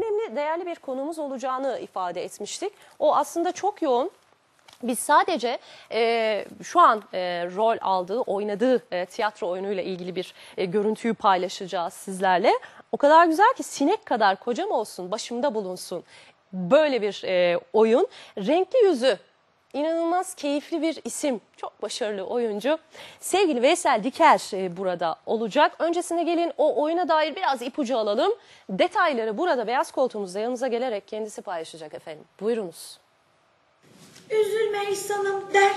önemli, değerli bir konumuz olacağını ifade etmiştik. O aslında çok yoğun. Biz sadece e, şu an e, rol aldığı, oynadığı e, tiyatro oyunuyla ilgili bir e, görüntüyü paylaşacağız sizlerle. O kadar güzel ki sinek kadar kocam olsun, başımda bulunsun. Böyle bir e, oyun. Renkli yüzü, inanılmaz keyifli bir isim, çok başarılı oyuncu. Sevgili Veysel Diker e, burada olacak. Öncesine gelin o oyuna dair biraz ipucu alalım. Detayları burada beyaz koltuğumuzda yanınıza gelerek kendisi paylaşacak efendim. Buyurunuz. Üzülme İhsan'ım der.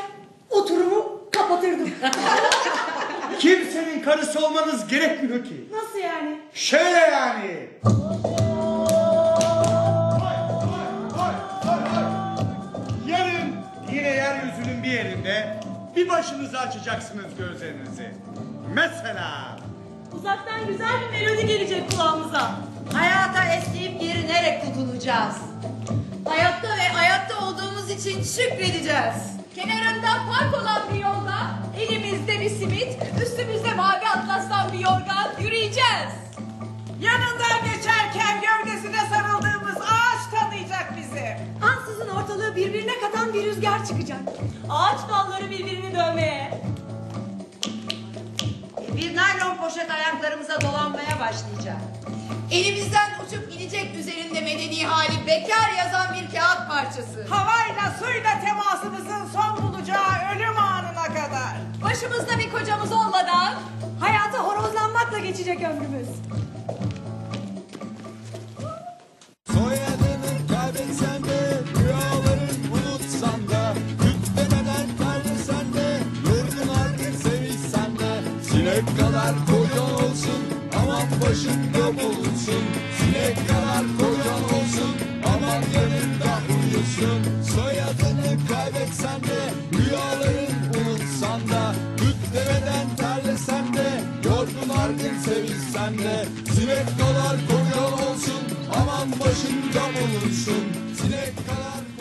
Oturumu kapatırdım. Kimsenin karısı olmanız gerekmiyor ki. Nasıl yani? Şöyle yani. Başınızı açacaksınız gözlerinizi. Mesela Uzaktan güzel bir melodi gelecek kulağımıza. Hayata esneyip gerinerek tutunacağız. Hayatta ve hayatta olduğumuz için şükredeceğiz. Kenarında park olan bir yolda, elimizde bir simit, üstümüzde mavi atlastan bir yorgan yürüyeceğiz. Yanından geçerken gövdesine sarıldığımız Birbirine katan bir rüzgar çıkacak. Ağaç dalları birbirini dövmeye. Bir naylon poşet ayaklarımıza dolanmaya başlayacak. Elimizden uçup gidecek üzerinde medeni hali bekar yazan bir kağıt parçası. Havayla suyla temasımızın son bulacağı ölüm anına kadar. Başımızda bir kocamız olmadan Hayata horozlanmakla geçecek ömrümüz. Kadar kocan olsun Aman başında bulunsun. Sinek kadar kocan olsun Aman yanında uyusun. Soyadını kaybetsen de Rüyaların unutsan da. Hükmededen terlesen de Yorgun artık sevişsen de. Sinek kadar kocan olsun Aman başında bulunsun. Sinek kadar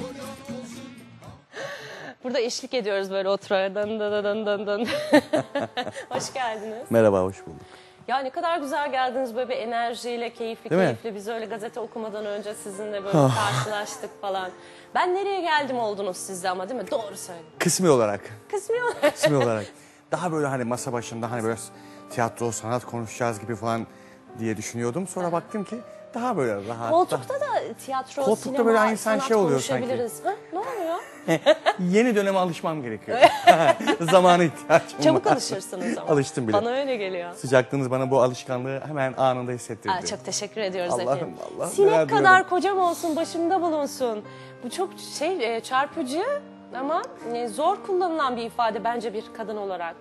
Burada eşlik ediyoruz böyle oturarak. Dın dın dın dın dın. Hoş geldiniz. Merhaba, hoş bulduk. Ya ne kadar güzel geldiniz böyle bir enerjiyle, keyifli Değil mi? keyifli. Biz öyle gazete okumadan önce sizinle böyle karşılaştık falan. Ben nereye geldim oldunuz sizde ama değil mi? Doğru söyleyin. Kısmi olarak, Kısmi olarak. kısmi olarak. Daha böyle hani masa başında hani böyle tiyatro, sanat konuşacağız gibi falan diye düşünüyordum. Sonra baktım ki daha böyle rahat. Koltukta da tiyatro, Koltukta sinema, böyle insan sanat şey oluyor sanki. konuşabiliriz. Ha, ne oluyor? daha- Yeni döneme alışmam gerekiyor. Zamana ihtiyacım var. Çabuk alışırsınız ama. Alıştım bile. Bana öyle geliyor. Sıcaklığınız bana bu alışkanlığı hemen anında hissettirdi. Aa, çok teşekkür ediyoruz Allah'ım, efendim. Allah, Sinek neler kadar diliyorum. kocam olsun, başımda bulunsun. Bu çok şey e, çarpıcı ama e, zor kullanılan bir ifade bence bir kadın olarak.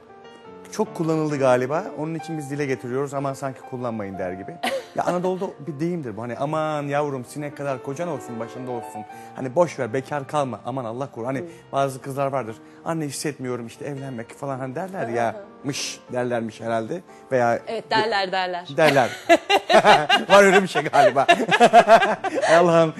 Çok kullanıldı galiba. Onun için biz dile getiriyoruz ama sanki kullanmayın der gibi. Ya Anadolu'da bir deyimdir bu. Hani aman yavrum sinek kadar kocan olsun başında olsun. Hani boş ver bekar kalma. Aman Allah koru. Hani bazı kızlar vardır. Anne hissetmiyorum işte evlenmek falan hani derler ya. Mış derlermiş herhalde. Veya Evet derler derler. derler. Var öyle bir şey galiba. Allah'ım.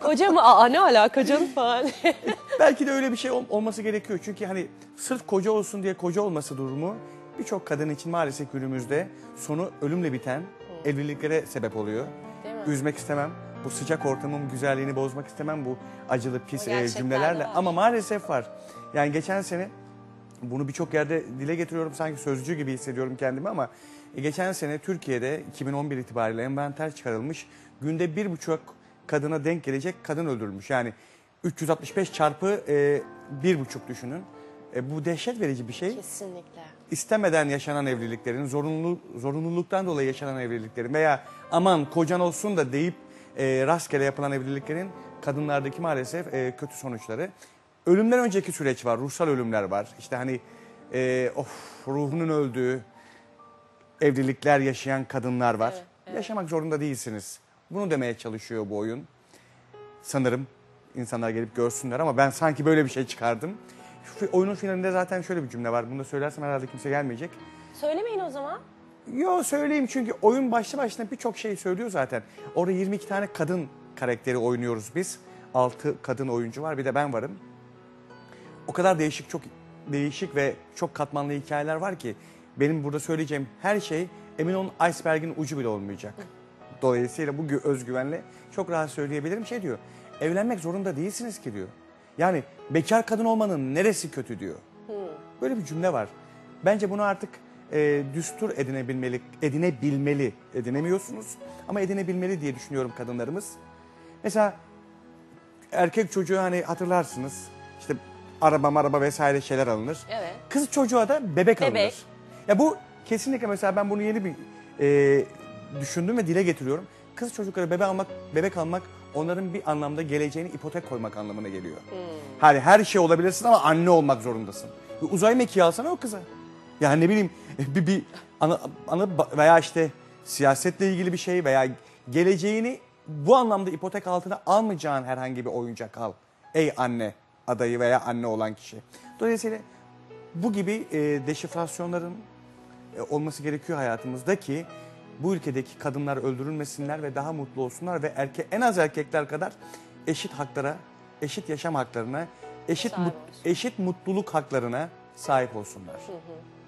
Koca mı? Aa ne alaka canım falan. Belki de öyle bir şey ol- olması gerekiyor. Çünkü hani sırf koca olsun diye koca olması durumu birçok kadın için maalesef günümüzde sonu ölümle biten evliliklere sebep oluyor. Değil mi? Üzmek istemem. Bu sıcak ortamın güzelliğini bozmak istemem bu acılı pis O e, gerçekler de cümlelerle. var. Ama maalesef var. Yani geçen sene bunu birçok yerde dile getiriyorum sanki sözcü gibi hissediyorum kendimi ama e, geçen sene Türkiye'de 2011 itibariyle envanter çıkarılmış günde bir buçuk kadına denk gelecek kadın öldürülmüş. Yani 365 çarpı e, bir buçuk düşünün. E, bu dehşet verici bir şey. Kesinlikle. İstemeden yaşanan evliliklerin, zorunlu, zorunluluktan dolayı yaşanan evliliklerin veya aman kocan olsun da deyip e, rastgele yapılan evliliklerin kadınlardaki maalesef e, kötü sonuçları. Ölümden önceki süreç var, ruhsal ölümler var. İşte hani e, of ruhunun öldüğü evlilikler yaşayan kadınlar var. Yaşamak zorunda değilsiniz. Bunu demeye çalışıyor bu oyun. Sanırım insanlar gelip görsünler ama ben sanki böyle bir şey çıkardım. Şu oyunun finalinde zaten şöyle bir cümle var. Bunu da söylersem herhalde kimse gelmeyecek. Söylemeyin o zaman. Yo söyleyeyim çünkü oyun başlı başına birçok şey söylüyor zaten. Orada 22 tane kadın karakteri oynuyoruz biz. 6 kadın oyuncu var bir de ben varım. O kadar değişik çok değişik ve çok katmanlı hikayeler var ki benim burada söyleyeceğim her şey emin olun iceberg'in ucu bile olmayacak. Dolayısıyla bu gü- özgüvenle çok rahat söyleyebilirim. Şey diyor, evlenmek zorunda değilsiniz ki diyor. Yani bekar kadın olmanın neresi kötü diyor. Böyle bir cümle var. Bence bunu artık e, düstur edinebilmeli, edinebilmeli, edinemiyorsunuz ama edinebilmeli diye düşünüyorum kadınlarımız. Mesela erkek çocuğu hani hatırlarsınız işte araba maraba vesaire şeyler alınır. Evet. Kız çocuğa da bebek, alınır. Bebek. Ya bu kesinlikle mesela ben bunu yeni bir e, düşündüm ve dile getiriyorum. Kız çocuklara bebek almak, bebek almak onların bir anlamda geleceğini ipotek koymak anlamına geliyor. Hani her şey olabilirsin ama anne olmak zorundasın. Bir uzay mekiği alsana o kıza. Yani ne bileyim bir, bir ana, ana veya işte siyasetle ilgili bir şey veya geleceğini bu anlamda ipotek altına almayacağın herhangi bir oyuncak al. Ey anne adayı veya anne olan kişi. Dolayısıyla bu gibi e, deşifrasyonların e, olması gerekiyor hayatımızda ki bu ülkedeki kadınlar öldürülmesinler ve daha mutlu olsunlar ve erke en az erkekler kadar eşit haklara, eşit yaşam haklarına, eşit mut- eşit mutluluk haklarına sahip olsunlar.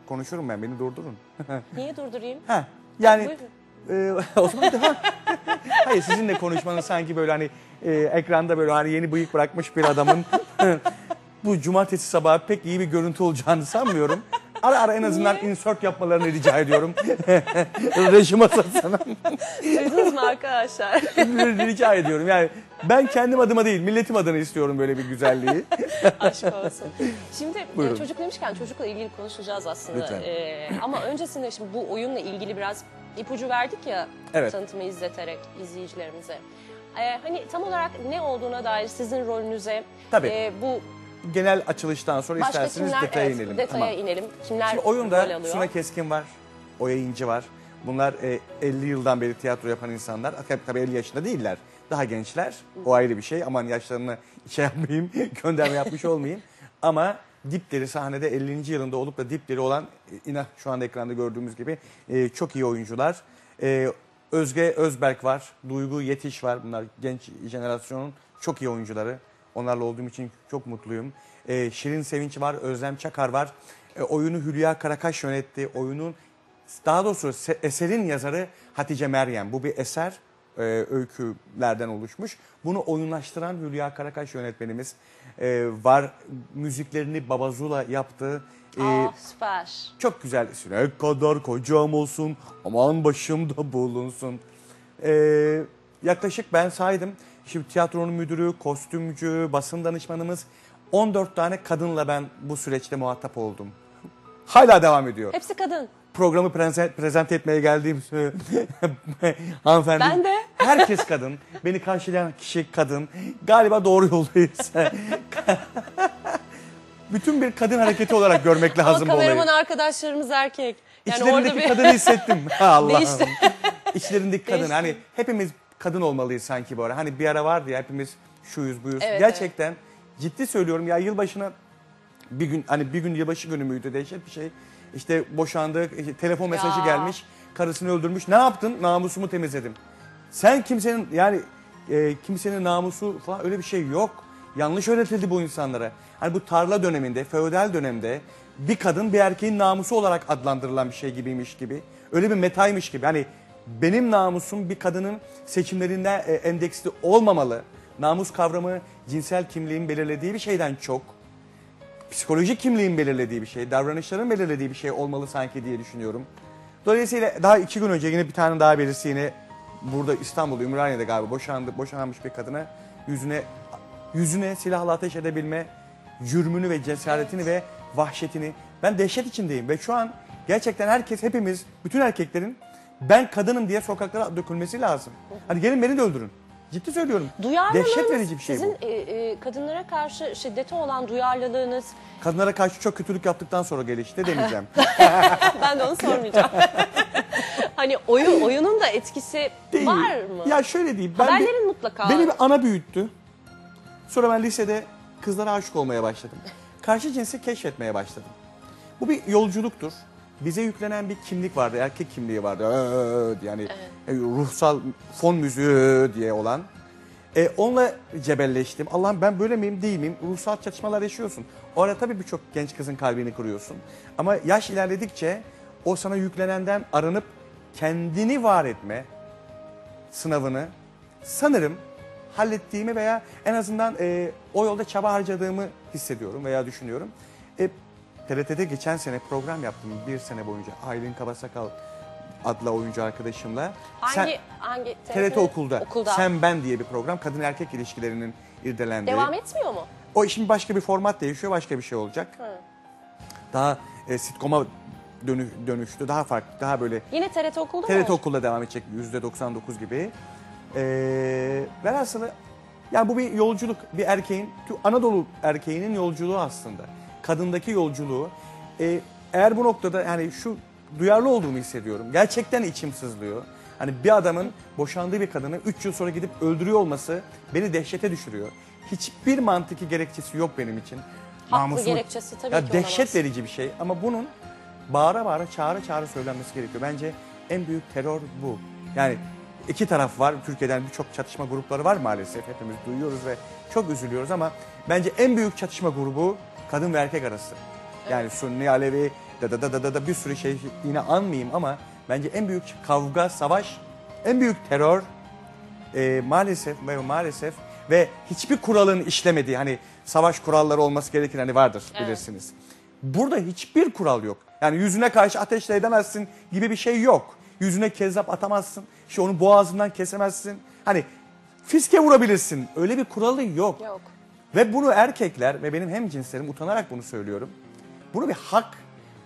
Konuşurum ben, beni durdurun. Niye durdurayım? ha, yani Buyurun. E, o zaman devam. Hayır sizinle konuşmanız sanki böyle hani e, ekranda böyle hani yeni bıyık bırakmış bir adamın bu cumartesi sabahı pek iyi bir görüntü olacağını sanmıyorum. Ara ara en azından insert yapmalarını rica ediyorum. Rejim masasına Duydunuz mu arkadaşlar? rica ediyorum. Yani ben kendim adıma değil, milletim adına istiyorum böyle bir güzelliği. Aşk olsun. Şimdi e, Buyurun. çocuk demişken çocukla ilgili konuşacağız aslında. Lütfen. E, ama öncesinde şimdi bu oyunla ilgili biraz ipucu verdik ya Evet. tanıtımı izleterek izleyicilerimize. E, hani tam olarak ne olduğuna dair sizin rolünüze Tabii. e, bu Genel açılıştan sonra başka isterseniz kimler detaya evet, inelim. detaya Tamam. inelim. Kimler Şimdi oyunda? Suna Keskin var, Oya İnci var. Bunlar e, 50 yıldan beri tiyatro yapan insanlar. Tabii, tabii 50 yaşında değiller. Daha gençler. O ayrı bir şey. Aman yaşlarını şey yapmayayım, gönderme yapmış olmayayım. Ama dipleri sahnede 50. yılında olup da dipleri olan e, ina şu anda ekranda gördüğümüz gibi e, çok iyi oyuncular. E, Özge Özberk var, Duygu Yetiş var. Bunlar genç jenerasyonun çok iyi oyuncuları. Onlarla olduğum için çok mutluyum. E, Şirin Sevinç var, Özlem Çakar var. E, oyunu Hülya Karakaş yönetti. Oyunun daha doğrusu se- eserin yazarı Hatice Meryem. Bu bir eser e, öykülerden oluşmuş. Bunu oyunlaştıran Hülya Karakaş yönetmenimiz e, var. Müziklerini Babazula yaptı. E, Aa, süper. çok güzel. Ne kadar kocam olsun, aman başımda bulunsun. Ee, yaklaşık ben saydım. Şimdi tiyatronun müdürü, kostümcü, basın danışmanımız 14 tane kadınla ben bu süreçte muhatap oldum. Hala devam ediyor. Hepsi kadın. Programı prezent, prezent etmeye geldiğim hanımefendi. Ben de. Herkes kadın. Beni karşılayan kişi kadın. Galiba doğru yoldayız. Bütün bir kadın hareketi olarak görmek Ama lazım bu olayı. kameraman arkadaşlarımız erkek. Yani İçlerindeki orada bir... kadını hissettim. Allah'ım. Değişti. İçlerindeki kadın. Değişti. Hani hepimiz kadın olmalıyız sanki bu ara. Hani bir ara vardı ya hepimiz şuyuz buyuz. Evet, Gerçekten ciddi söylüyorum ya yılbaşına bir gün hani bir gün yılbaşı günü müydü dehşet bir şey. İşte boşandı, işte telefon mesajı Ya. gelmiş, karısını öldürmüş. Ne yaptın? Namusumu temizledim. Sen kimsenin yani e, kimsenin namusu falan öyle bir şey yok. Yanlış öğretildi bu insanlara. Hani bu tarla döneminde, feodal dönemde bir kadın bir erkeğin namusu olarak adlandırılan bir şey gibiymiş gibi. Öyle bir metaymış gibi. Hani benim namusum bir kadının seçimlerinde e, endeksli olmamalı. Namus kavramı cinsel kimliğin belirlediği bir şeyden çok psikolojik kimliğin belirlediği bir şey, davranışların belirlediği bir şey olmalı sanki diye düşünüyorum. Dolayısıyla daha iki gün önce yine bir tane daha birisi yine burada İstanbul'da Ümraniye'de galiba boşandı, boşanmış bir kadına yüzüne yüzüne silahla ateş edebilme cürmünü ve cesaretini ve vahşetini ben dehşet içindeyim ve şu an gerçekten herkes hepimiz bütün erkeklerin ben kadınım diye sokaklara dökülmesi lazım. Hadi gelin beni de öldürün. Ciddi söylüyorum. Duyarlılığınız, Dehşet verici bir şey sizin bu. e, e, kadınlara karşı şiddete olan duyarlılığınız, Kadınlara karşı çok kötülük yaptıktan sonra gelişti demeyeceğim. ben de onu sormayacağım. hani oyun oyunun da etkisi Değil. var mı? Ya şöyle diyeyim. Ben Haberlerin bir, mutlaka. Beni bir ana büyüttü. Sonra ben lisede kızlara aşık olmaya başladım. Karşı cinsi keşfetmeye başladım. Bu bir yolculuktur. Bize yüklenen bir kimlik vardı, erkek kimliği vardı. Ee, yani e, ruhsal fon müziği diye olan. E, onunla cebelleştim. Allah'ım ben böyle miyim değil miyim? Ruhsal çatışmalar yaşıyorsun. O arada tabii birçok genç kızın kalbini kırıyorsun. Ama yaş ilerledikçe o sana yüklenenden arınıp kendini var etme, sınavını sanırım hallettiğimi veya en azından e, o yolda çaba harcadığımı hissediyorum veya düşünüyorum. TRT'de geçen sene program yaptım bir sene boyunca. Aylin Kabasakal adlı oyuncu arkadaşımla. Hangi Sen- hangi TRT okulda. Okulda. Sen Ben diye bir program. Kadın erkek ilişkilerinin irdelendiği. Devam etmiyor mu? O şimdi başka bir format değişiyor, başka bir şey olacak. Daha e, sitcom'a dönü, dönüştü. Daha farklı, daha böyle Yine TRT okulda mı TRT olacak? okulda devam edecek %99 gibi. Ee, velhasılı yani bu bir yolculuk. Bir erkeğin, Anadolu erkeğinin yolculuğu aslında. Kadındaki yolculuğu. Ee, eğer bu noktada yani şu duyarlı olduğumu hissediyorum. Gerçekten içim sızlıyor. Hani bir adamın boşandığı bir kadını 3 yıl sonra gidip öldürüyor olması beni dehşete düşürüyor. Hiçbir mantıki gerekçesi yok benim için. Haklı Namusum- gerekçesi tabii ya ki dehşet olamaz. verici bir şey ama bunun bağıra bağıra çağıra çağıra söylenmesi gerekiyor. Bence en büyük terör bu. Yani iki taraf var. Türkiye'den birçok çatışma grupları var maalesef. Hepimiz duyuyoruz ve çok üzülüyoruz ama bence en büyük çatışma grubu kadın ve erkek arası. Yani Sunni, Alevi, da da da da da, da bir sürü şey yine anmayayım ama bence en büyük kavga, savaş, en büyük terör e, maalesef ve maalesef ve hiçbir kuralın işlemediği hani savaş kuralları olması gerekir hani vardır bilirsiniz. Burada hiçbir kural yok. Yani yüzüne karşı ateşle edemezsin gibi bir şey yok. Yüzüne kezzap atamazsın. İşte onu boğazından kesemezsin. Hani fiske vurabilirsin. Öyle bir kuralı yok. Yok. Ve bunu erkekler ve benim hem cinslerim utanarak bunu söylüyorum. Bunu bir hak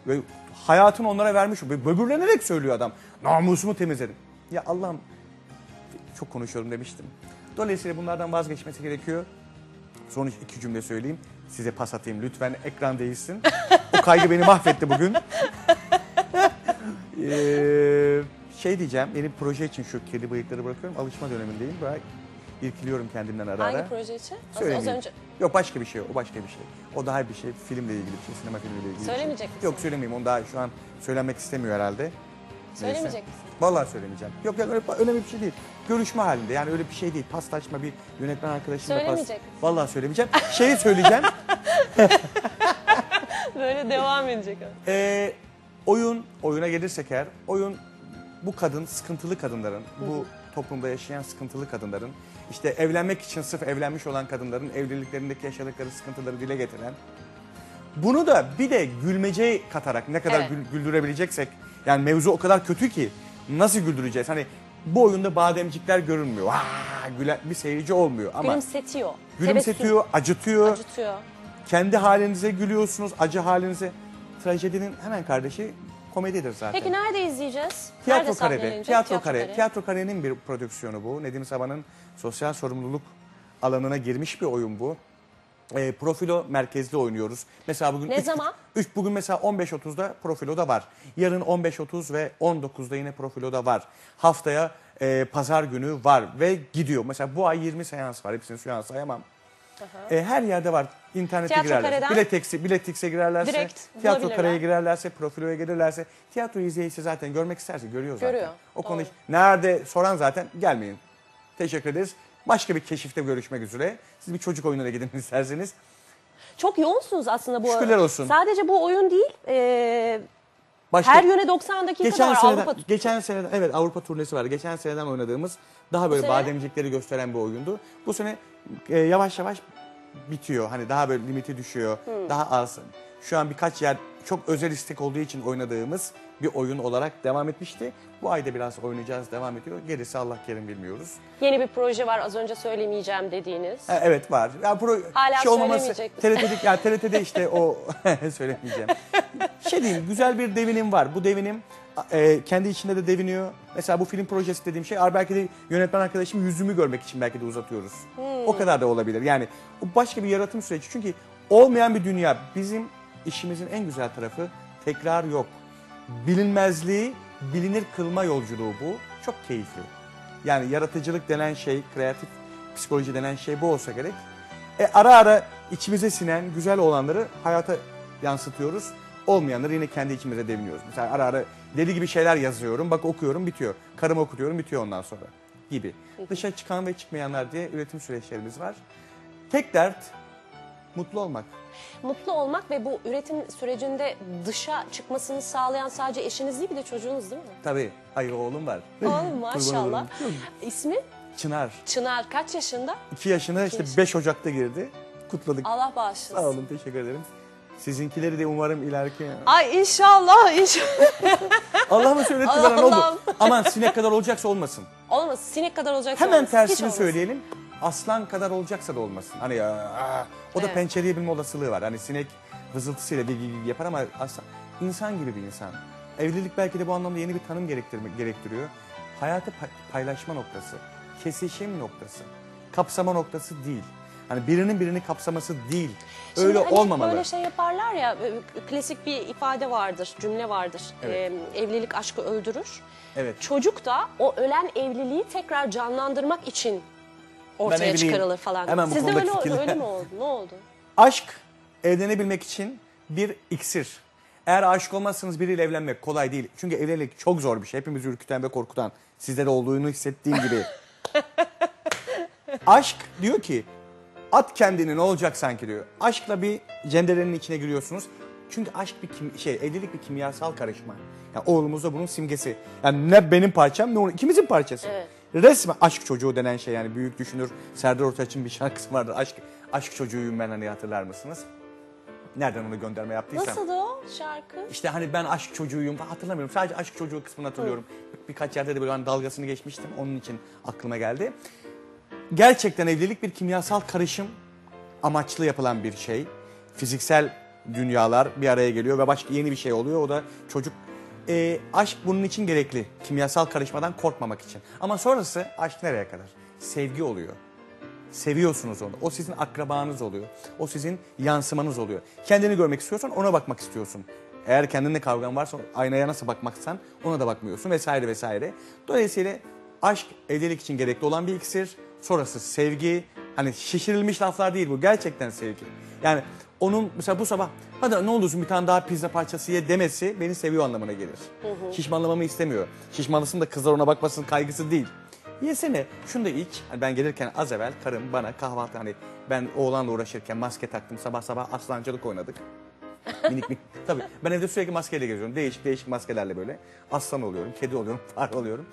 ve hayatını onlara vermiş. Ve böbürlenerek söylüyor adam. Namusumu temizledim. Ya Allah'ım çok konuşuyorum demiştim. Dolayısıyla bunlardan vazgeçmesi gerekiyor. Son iki cümle söyleyeyim. Size pas atayım lütfen ekran değilsin. o kaygı beni mahvetti bugün. Ee, şey diyeceğim, benim proje için şu kedi bıyıkları bırakıyorum. Alışma dönemindeyim. Böyle irkiliyorum kendimden ara ara. Hangi proje için? Az, az Söylemeyeyim. önce. Yok başka bir şey o başka bir şey. O daha bir şey filmle ilgili bir şey, sinema filmiyle ilgili bir şey. Söylemeyecek misin? Yok söylemeyeyim onu daha şu an söylenmek istemiyor herhalde. Neyse. Söylemeyecek misin? Vallahi söylemeyeceğim. Yok yok öyle, önemli bir şey değil. Görüşme halinde yani öyle bir şey değil. Paslaşma bir yönetmen arkadaşımla pas. Söylemeyecek misin? Vallahi söylemeyeceğim. Şeyi söyleyeceğim. Böyle devam edecek. Ee, oyun, oyuna gelirsek eğer, oyun bu kadın, sıkıntılı kadınların, bu toplumda yaşayan sıkıntılı kadınların, işte evlenmek için sırf evlenmiş olan kadınların evliliklerindeki yaşadıkları sıkıntıları dile getiren, bunu da bir de gülmece katarak ne kadar Evet. gül- güldürebileceksek, yani mevzu o kadar kötü ki nasıl güldüreceğiz? Hani bu oyunda bademcikler görünmüyor. Vaa, gülen bir seyirci olmuyor ama Gülümsetiyor. gülümsetiyor, acıtıyor Tebessüm acıtıyor. kendi halinize gülüyorsunuz, acı halinize. Trajedinin hemen kardeşi komedidir zaten. Peki nerede izleyeceğiz? Tiyatro nerede Kare'de. sahnelenecek? Tiyatro Kare. Tiyatro Kare'nin bir prodüksiyonu bu. Nedim Sabah'ın sosyal sorumluluk alanına girmiş bir oyun bu. E, profilo merkezli oynuyoruz. Mesela bugün Ne üç- zaman? üç- bugün mesela 15.30'da profiloda var. Yarın 15.30 ve 19'da yine profiloda var. Haftaya e, pazar günü var ve gidiyor. Mesela bu ay 20 seans var. Hepsini şu an sayamam. E, her yerde var. İnternete Tiyatro girerlerse, Kare'den- Biletix'e Biletix'e girerlerse, Direkt Tiyatro. Kare'ye girerlerse, profiloya gelirlerse, tiyatro izleyicisi zaten görmek isterse görüyor zaten. Görüyor, O konu doğru. nerede soran zaten gelmeyin. Teşekkür ederiz. Başka bir keşifte görüşmek üzere. Siz bir çocuk oyununa gidin isterseniz. Çok yoğunsunuz aslında bu. Şükürler olsun. Sadece bu oyun değil. e, Başka, her yöne 90 dakika geçen var. seneden, Avrupa geçen seneden evet Avrupa turnesi var. Geçen seneden oynadığımız daha böyle bademcikleri gösteren bir oyundu. Bu sene e, yavaş yavaş bitiyor. Hani daha böyle limiti düşüyor. Hmm. Daha az. Şu an birkaç yer çok özel istek olduğu için oynadığımız bir oyun olarak devam etmişti. Bu ayda biraz oynayacağız, devam ediyor. Gerisi Allah kerim bilmiyoruz. yeni bir proje var az önce söylemeyeceğim dediğiniz. Ha, evet var. Ya pro, Hala şey olmaması? TRT'de, ya TRT'de işte o söylemeyeceğim. Şey diyeyim güzel bir devinim var. Bu devinim e, kendi içinde de deviniyor. Mesela bu film projesi dediğim şey belki de yönetmen arkadaşım yüzümü görmek için belki de uzatıyoruz. O kadar da olabilir. Yani o başka bir yaratım süreci. Çünkü olmayan bir dünya. Bizim işimizin en güzel tarafı tekrar yok. Bilinmezliği bilinir kılma yolculuğu bu. Çok keyifli. Yani yaratıcılık denen şey, kreatif psikoloji denen şey bu olsa gerek. E, ara ara içimize sinen güzel olanları hayata yansıtıyoruz. Olmayanları yine kendi içimize deviniyoruz. Mesela ara ara deli gibi şeyler yazıyorum. Bak okuyorum bitiyor. Karımı okutuyorum bitiyor ondan sonra gibi. Dışa çıkan ve çıkmayanlar diye üretim süreçlerimiz var. Tek dert Mutlu olmak. Mutlu olmak ve bu üretim sürecinde dışa çıkmasını sağlayan sadece eşiniz değil bir de çocuğunuz değil mi? Tabii. Hayır oğlum var. Oğlum maşallah. İsmi? Çınar. Çınar kaç yaşında? 2 yaşına işte 5 Ocak'ta girdi. Kutladık. Allah bağışlasın. Sağ olun teşekkür ederim. Sizinkileri de umarım ileriki... Ay inşallah inşallah. Allah mı söyletti bana ne oldu? Aman sinek kadar olacaksa olmasın. Olmaz sinek kadar olacak. Hemen olmaz. Hiç tersini olmaz. söyleyelim. Aslan kadar olacaksa da olmasın. Hani aa, o da Evet. pençeleyebilme olasılığı var. Hani sinek vızıltısıyla bir gibi yapar ama aslan insan gibi bir insan. Evlilik belki de bu anlamda yeni bir tanım gerektiriyor. Hayatı pay- paylaşma noktası, kesişim noktası, kapsama noktası değil. Hani birinin birini kapsaması değil. Şimdi Öyle hani olmamalı. Böyle şey yaparlar ya e, klasik bir ifade vardır, cümle vardır. Evet. Ee, evlilik aşkı öldürür. Evet. Çocuk da o ölen evliliği tekrar canlandırmak için ortaya çıkarılır falan. Hemen Sizde öyle, fikirler- öyle mi oldu? Ne oldu? Aşk evlenebilmek için bir iksir. Eğer aşık olmazsanız biriyle evlenmek kolay değil. Çünkü evlilik çok zor bir şey. Hepimizi ürküten ve korkutan. Sizde de olduğunu hissettiğim gibi. Aşk diyor ki at kendini ne olacak sanki diyor. Aşkla bir cenderenin içine giriyorsunuz. Çünkü aşk bir kim, şey evlilik bir kimyasal karışma. Yani oğlumuz da bunun simgesi. Yani ne benim parçam ne onun ikimizin parçası. Evet. Resmen aşk çocuğu denen şey yani büyük düşünür Serdar Ortaç'ın bir şarkısı vardır. Aşk aşk çocuğuyum ben hani hatırlar mısınız? Nereden onu gönderme yaptıysam. Nasıldı o şarkı? İşte hani ben aşk çocuğuyum falan hatırlamıyorum. Sadece aşk çocuğu kısmını hatırlıyorum. Birkaç yerde de böyle hani dalgasını geçmiştim. Onun için aklıma geldi. Gerçekten evlilik bir kimyasal karışım amaçlı yapılan bir şey. Fiziksel dünyalar bir araya geliyor ve başka yeni bir şey oluyor. O da çocuk. Ee, aşk bunun için gerekli. Kimyasal karışmadan korkmamak için. Ama sonrası aşk nereye kadar? Sevgi oluyor. Seviyorsunuz onu. O sizin akrabanız oluyor. O sizin yansımanız oluyor. Kendini görmek istiyorsan ona bakmak istiyorsun. Eğer kendinle kavgan varsa aynaya nasıl bakmaksan ona da bakmıyorsun vesaire vesaire. Dolayısıyla aşk evlilik için gerekli olan bir iksir. Sonrası sevgi. Hani şişirilmiş laflar değil bu. Gerçekten sevgi. Yani onun mesela bu sabah hadi ne olursun bir tane daha pizza parçası ye demesi beni seviyor anlamına gelir. Şişmanlamamı istemiyor. Şişmanlısın da kızlar ona bakmasın kaygısı değil. Yesene şunu da iç. Hani ben gelirken az evvel karım bana kahvaltı hani ben oğlanla uğraşırken maske taktım sabah sabah aslancılık oynadık. minik minik. Tabii ben evde sürekli maskeyle geziyorum. Değişik değişik maskelerle böyle. Aslan oluyorum, kedi oluyorum, fare oluyorum.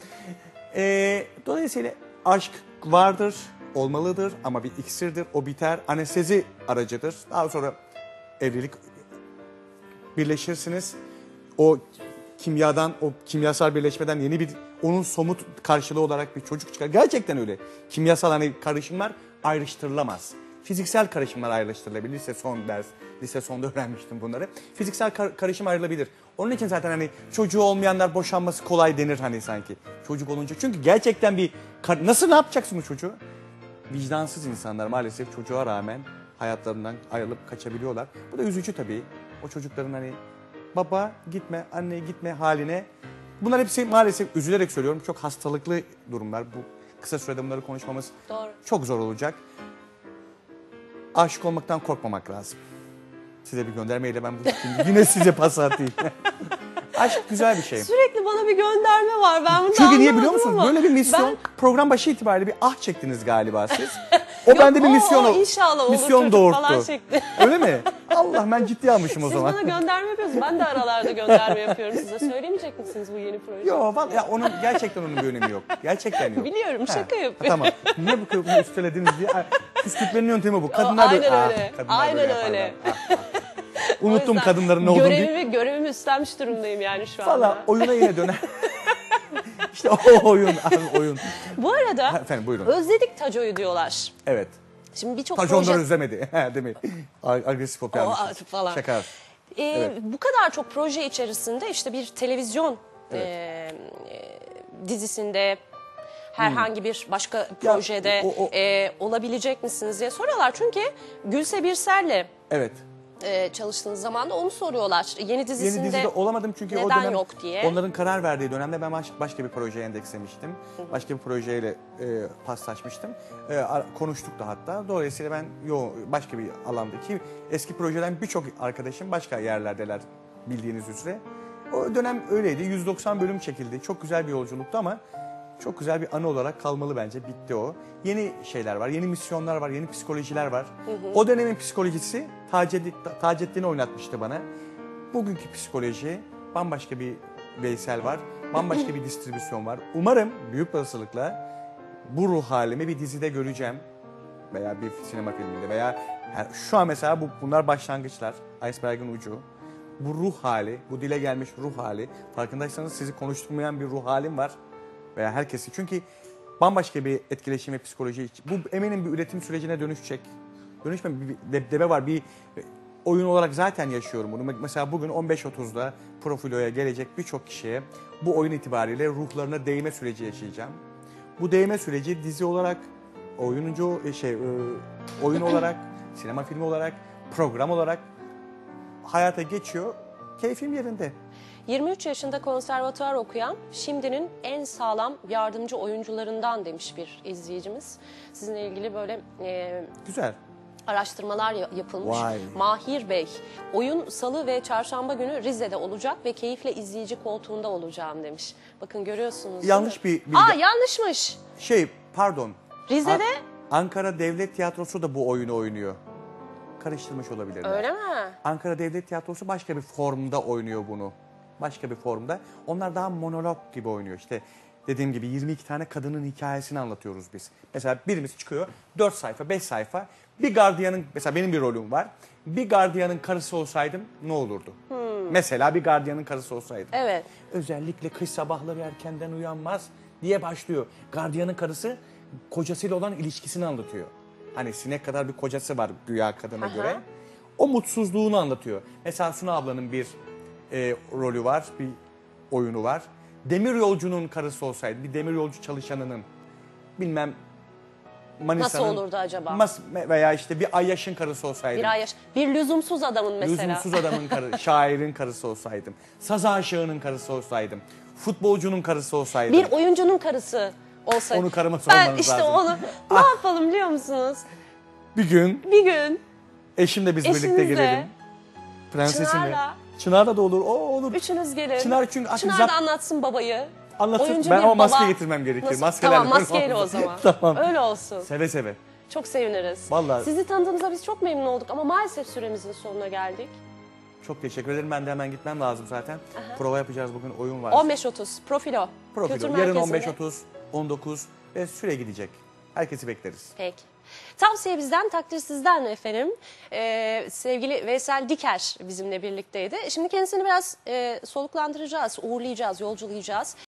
Ee, dolayısıyla aşk vardır, olmalıdır ama bir iksirdir. O biter, anestezi aracıdır. Daha sonra evlilik birleşirsiniz. O kimyadan, o kimyasal birleşmeden yeni bir onun somut karşılığı olarak bir çocuk çıkar. Gerçekten öyle. Kimyasal hani karışımlar ayrıştırılamaz. Fiziksel karışımlar ayrıştırılabilir. Lise son ders, lise sonda öğrenmiştim bunları. Fiziksel kar- karışım ayrılabilir. Onun için zaten hani çocuğu olmayanlar boşanması kolay denir hani sanki. Çocuk olunca. Çünkü gerçekten bir nasıl ne yapacaksın o çocuğu? vicdansız insanlar maalesef çocuğa rağmen hayatlarından ayrılıp kaçabiliyorlar. Bu da üzücü tabii. O çocukların hani baba gitme, anne gitme haline. Bunlar hepsi maalesef üzülerek söylüyorum çok hastalıklı durumlar. Bu kısa sürede bunları konuşmamız Doğru. çok zor olacak. Aşık olmaktan korkmamak lazım. Size bir göndermeyle ben bu yine size pas atayım. Aşk güzel bir şey. Sürekli bana bir gönderme var. Ben bunu Çünkü niye biliyor musunuz? ama Böyle bir misyon Ben program başı itibariyle bir ah çektiniz galiba siz. O bende bir o- misyon o o- inşallah olur misyon çocuk doğurttu. falan şekli. Öyle mi? Allah ben ciddi almışım o Siz zaman. bana gönderme yapıyorsunuz. Ben de aralarda gönderme yapıyorum size. Söylemeyecek misiniz bu yeni projeyi? Yo vallahi ya onun gerçekten onun bir önemi yok. Gerçekten yok. Biliyorum, Ha, şaka ha, yapıyorum. Tamam. Niye bu bunu üstelediniz diye. Ay, Püskürtmenin yöntemi bu. Kadınlar aynen böyle. öyle. Ah, kadınlar Aynen böyle öyle. Ah, ah. O Unuttum kadınların ne olduğunu. Görevimi, görevimi üstlenmiş durumdayım yani şu anda. Valla oyuna yine döner. işte o oyun abi oyun. Bu arada efendim, buyurun. özledik Taco'yu diyorlar. Evet. Şimdi birçok Taç proje... onları özlemedi. Değil mi? Ag- Agresif pop O, falan. Şaka. Ee, Evet. Bu kadar çok proje içerisinde işte bir televizyon Evet. e, e, dizisinde herhangi bir başka projede o- o- e, olabilecek misiniz diye soruyorlar. Çünkü Gülse Birsel'le Evet. E, çalıştığınız zaman da onu soruyorlar. Yeni dizisinde Yeni dizide olamadım çünkü o neden dönem yok diye. onların karar verdiği dönemde ben baş- başka bir projeye endekslemiştim. Başka bir projeyle e, paslaşmıştım. E, ar- konuştuk da hatta. Dolayısıyla ben yo başka bir alandaki eski projeden birçok arkadaşım başka yerlerdeler bildiğiniz üzere. O dönem öyleydi. 190 bölüm çekildi. Çok güzel bir yolculuktu ama çok güzel bir anı olarak kalmalı bence. Bitti o. Yeni şeyler var, yeni misyonlar var, yeni psikolojiler var. O dönemin psikolojisi Taceddin, Taceddin'i oynatmıştı bana. Bugünkü psikoloji bambaşka bir Veysel var. Bambaşka bir distribüsyon var. Umarım büyük olasılıkla bu ruh halimi bir dizide göreceğim. Veya bir sinema filminde veya yani şu an mesela bu, bunlar başlangıçlar. Iceberg'in ucu. Bu ruh hali, bu dile gelmiş ruh hali. Farkındaysanız sizi konuşturmayan bir ruh halim var. Veya herkesi. Çünkü bambaşka bir etkileşim ve psikoloji. Bu eminim bir üretim sürecine dönüşecek. Dönüşme bir debdebe var. Bir oyun olarak zaten yaşıyorum bunu. Mesela bugün 15.30'da profiloya gelecek birçok kişiye bu oyun itibariyle ruhlarına değme süreci yaşayacağım. Bu değme süreci dizi olarak, oyuncu e, şey, e, oyun olarak, sinema filmi olarak, program olarak hayata geçiyor. Keyfim yerinde. 23 yaşında konservatuar okuyan şimdinin en sağlam yardımcı oyuncularından demiş bir izleyicimiz. Sizinle ilgili böyle e, Güzel. araştırmalar ya- yapılmış. Vay. Mahir Bey, oyun salı ve çarşamba günü Rize'de olacak ve keyifle izleyici koltuğunda olacağım demiş. Bakın görüyorsunuz. Yanlış bir bilgi. Aa yanlışmış. Şey pardon. Rize'de? An- Ankara Devlet Tiyatrosu da bu oyunu oynuyor. Karıştırmış olabilirler. Öyle mi? Ankara Devlet Tiyatrosu başka bir formda oynuyor bunu. Başka bir formda. Onlar daha monolog gibi oynuyor. İşte dediğim gibi 22 tane kadının hikayesini anlatıyoruz biz. Mesela birimiz çıkıyor 4 sayfa 5 sayfa. Bir gardiyanın mesela benim bir rolüm var. Bir gardiyanın karısı olsaydım ne olurdu? Mesela bir gardiyanın karısı olsaydım. Evet. Özellikle kış sabahları erkenden uyanmaz diye başlıyor. Gardiyanın karısı kocasıyla olan ilişkisini anlatıyor. Hani sinek kadar bir kocası var güya kadına Aha. göre. O mutsuzluğunu anlatıyor. Mesela Suna ablanın bir e, rolü var, bir oyunu var. Demir yolcunun karısı olsaydı, bir demir yolcu çalışanının bilmem Manisa'nın... Nasıl olurdu acaba? Mas- veya işte bir Ayyaş'ın karısı olsaydı. Bir ay yaş- Bir lüzumsuz adamın mesela. Lüzumsuz adamın karı, şairin karısı olsaydım. Saz aşığının karısı olsaydım. Futbolcunun karısı olsaydım. Bir oyuncunun karısı olsaydı. Onu karıma Ben sormanız işte lazım. onu ne yapalım biliyor musunuz? Bir gün Bir gün eşimle biz birlikte Eşinizle, gelelim. Prensesini. Çınar'la. Çınar'da da olur. O olur. üçünüz gelin. Çınar çünkü artık Çınar zap- da anlatsın babayı. Anlatır. Oyuncu Ben bir ama maske baba- getirmem gerekir. Nasıl- Maskelerle Tamam maskeyle o zaman. tamam. Öyle olsun. Seve seve. Çok seviniriz. Vallahi- Sizi tanıdığımıza biz çok memnun olduk ama maalesef süremizin sonuna geldik. Çok teşekkür ederim. Ben de hemen gitmem lazım zaten. Prova yapacağız bugün. Oyun var. 15.30 Profilo. Profilo. Kültür Yarın Merkezi'nde. 15.30, 19 ve süre gidecek. Herkesi bekleriz. Peki. Tavsiye bizden, takdir sizden efendim. Ee, sevgili Veysel Diker bizimle birlikteydi. Şimdi kendisini biraz e, soluklandıracağız, uğurlayacağız, yolculayacağız.